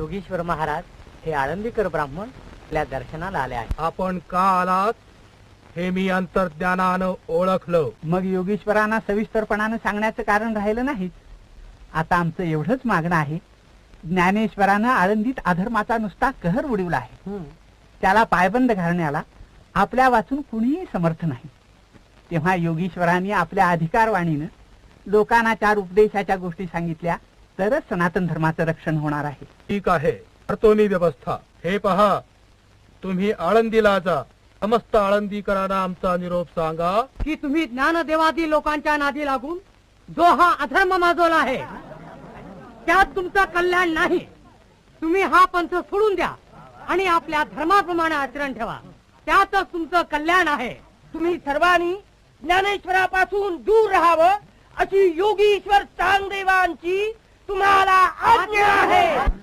योगेश्वर महाराज हे आळंदीकर ब्राह्मण आपल्या दर्शनाला आले आहे आपण का आलात हे मी अंतर्ज्ञानानं ओळखलं. मग योगेश्वरांना सविस्तरपणानं सांगण्याचं कारण राहिलं नाहीच आता आमचं एवढंच मागणं आहे. ज्ञानेश्वरानं आळंदीत अधर्माचा नुसता कहर उडवला आहे. त्याला पायबंद घालण्याला आपल्या वाचून कुणीही समर्थ नाही. तेव्हा योगीश्वरांनी आपल्या अधिकारवाणीनं लोकांना चार उपदेशाच्या गोष्टी सांगितल्या. तरच सनातन धर्माचं रक्षण होणार आहे. ठीक आहे. करतो मी व्यवस्था. हे पहा. तुम्ही आळंदीला जा. समस्त आळंदीकरांना आमचा निरोप सांगा. की तुम्ही ज्ञानदेवादी लोकांच्या नादी लागून जो हा अधर्म माजवला आहे त्यात तुमचं कल्याण नाही. तुम्ही हा पंथ सोडून द्या आणि आपल्या धर्माप्रमाणे आचरण ठेवा. त्यातच तुमचं कल्याण आहे. तुम्ही सर्वांनी ज्ञानेश्वरापासून दूर राहावं अशी योगीश्वर चांगदेवांची तुम्हाला आज्ञा आहे